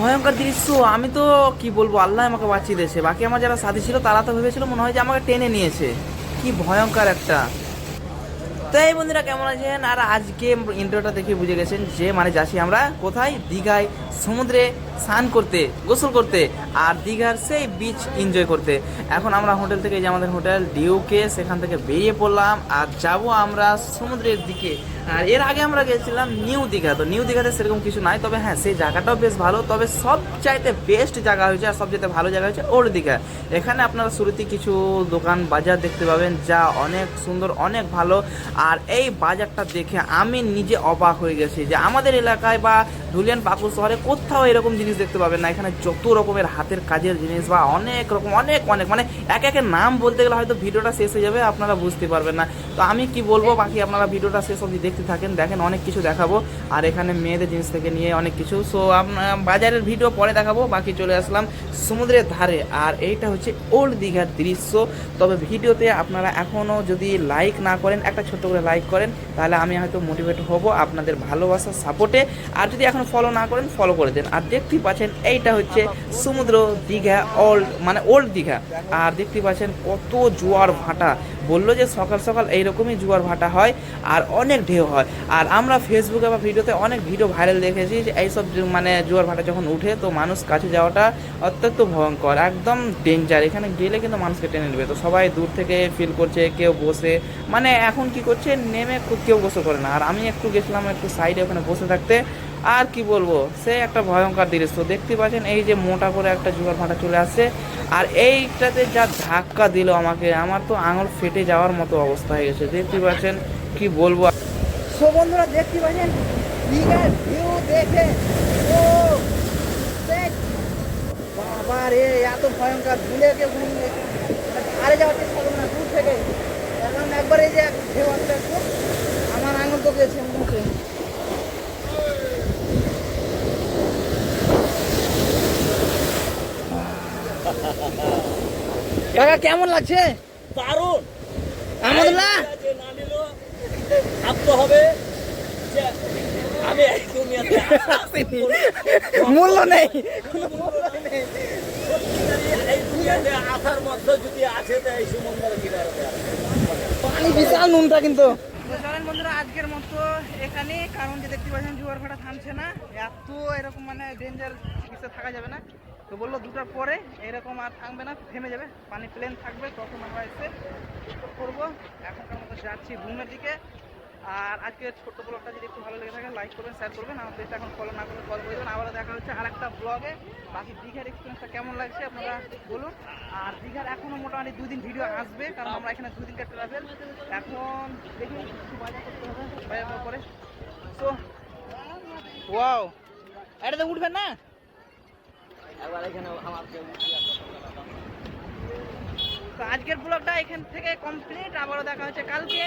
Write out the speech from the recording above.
ভয়ঙ্কর দৃশ্য আমি তো কি বলব, আল্লাহ আমাকে বাঁচিয়ে দিয়েছে। বাকি আমার যারা সাথী ছিল, তারা তো ভেবেছিল মনে হয় যে আমাকে টেনে নিয়েছে। কি ভয়ঙ্কর একটা। তো এই বন্ধুরা, কেমন আছেন? আর আজকে ইন্টারভিউটা দেখে বুঝে গেছেন যে মানে যাচ্ছি আমরা কোথায়? দীঘায়, সমুদ্রে। স্নান করতে, গোসল করতে আর দীঘার সেই বিচ এনজয় করতে। এখন আমরা হোটেল থেকে যে আমাদের হোটেল, ডিউকে সেখান থেকে বেরিয়ে পড়লাম আর যাব আমরা সমুদ্রের দিকে। আর এর আগে আমরা গেছিলাম নিউ দীঘা, তো নিউ দীঘাতে সেরকম কিছু নাই, তবে হ্যাঁ সেই জায়গাটাও বেশ ভালো, তবে সব চাইতে বেস্ট জায়গা হয়েছে আর সবচেয়ে ভালো জায়গা হয়েছে ওল্ড দীঘা। এখানে আপনারা শুরুতে কিছু দোকান বাজার দেখতে পাবেন যা অনেক সুন্দর, অনেক ভালো। আর এই বাজারটা দেখে আমি নিজে অবাক হয়ে গেছি যে আমাদের এলাকায় বা ধুলিয়ান পাকুর শহরে কোথাও এরকম জিনিস দেখতে পাবেন না। এখানে যত রকমের হাতের কাজের জিনিস বা অনেক রকম, অনেক অনেক মানে এক একের নাম বলতে গেলে হয়তো ভিডিওটা শেষ হয়ে যাবে, আপনারা বুঝতে পারবেন না। তো আমি কি বলব, বাকি আপনারা ভিডিওটা শেষ অবধি দেখতে থাকেন, দেখেন অনেক কিছু দেখাবো। আর এখানে মেয়েদের জিনিস থেকে নিয়ে অনেক কিছু। সো বাজারের ভিডিও পরে দেখাবো, বাকি চলে আসলাম সমুদ্রের ধারে। আর এইটা হচ্ছে ওল্ড দীঘার দৃশ্য। তবে ভিডিওতে আপনারা এখনও যদি লাইক না করেন, একটা ছোট্ট করে লাইক করেন, তাহলে আমি হয়তো মোটিভেট হব আপনাদের ভালোবাসার সাপোর্টে আর যদি এখন ফলো না করেন ফলো করে দেন। আর দেখতেই পাচ্ছেন, এইটা হচ্ছে সমুদ্র দীঘা ওল্ড মানে ওল্ড দীঘা। আর দেখতে পাচ্ছেন কত জোয়ার ভাটা। বলল যে সকাল সকাল এইরকমই জোয়ার ভাটা হয় আর অনেক ঢেউ হয়। আর আমরা ফেসবুকে বা ভিডিওতে অনেক ভিডিও ভাইরাল দেখেছি যে এইসব মানে জোয়ার ভাটা যখন উঠে তো মানুষ কাছে যাওয়াটা অত্যন্ত ভয়ঙ্কর, একদম ডেঞ্জার এখানে গেলে কিন্তু মানুষকে টেনে নেবে। তো সবাই দূর থেকে ফিল করছে, কেউ বসে। মানে এখন কি করছে, নেমে কেউ বসে করে না। আর আমি একটু গেছিলাম একটু সাইডে ওখানে বসে থাকতে। আর কি বলব? সে একটা ভয়ঙ্কর দৃশ্য। দেখতে পাচ্ছেন, এই যে মোটা করে একটা জোয়ার ভাটা চলে আসছে। আর এইটাতে যা ধাক্কা দিল আমাকে, আমার তো আঙুল ফেটে যাওয়ার মতো অবস্থা হয়ে গেছে। দেখতে পাচ্ছেন, কি বলব? সো বন্ধুরা, দেখতে পাচ্ছেন দেখে, ও বাবা রে, এত ভয়ঙ্কর ভুলে আরে যাওয়ার চেষ্টা না থেকে। এখন একবার এই যে আমার আঙুল তো গেছে, মুখে। কাকা কেমন লাগছে? দারুণ। আহমদুল্লাহ যে ভাবতে হবে। আমি এই মূল্য নেই। পানি বিশাল নুনটা কিন্তু। বন্ধুরা আজকের মতো এখানে কারণ যে দেখতে পাচ্ছেন জোয়ার ভাটা থামছে না। এত এরকম মানে ডেঞ্জার থাকা যাবে না। তো বলল দুটার পরে এরকম আর থাকবে না, থেমে যাবে, পানি প্লেন থাকবে, তখন আমরা এসে করব। এখনকার মতো যাচ্ছি রুমের দিকে। আর আজকের ছোট্ট ব্লগটা যদি একটু ভালো লেগে থাকে লাইক করবেন শেয়ার করবেন। আমার পেজটা এখন ফলো না করলে কল করে দেবেন। আবারও দেখা হচ্ছে আর একটা ব্লগে বাকি দীঘার এক্সপিরিয়েন্সটা কেমন লাগছে আপনারা বলুন। আর দীঘার এখনও মোটামুটি দুই দিন ভিডিও আসবে, কারণ আমরা এখানে দুই দিনকার ট্রাভেল এখন দেখি একটু বাজার করতে হবে, বাজার পরে সো ওয়াও এটাতে উঠবেন না? তো আজকের ব্লগটা এখান থেকে কমপ্লিট আবারও দেখা হচ্ছে কালকে।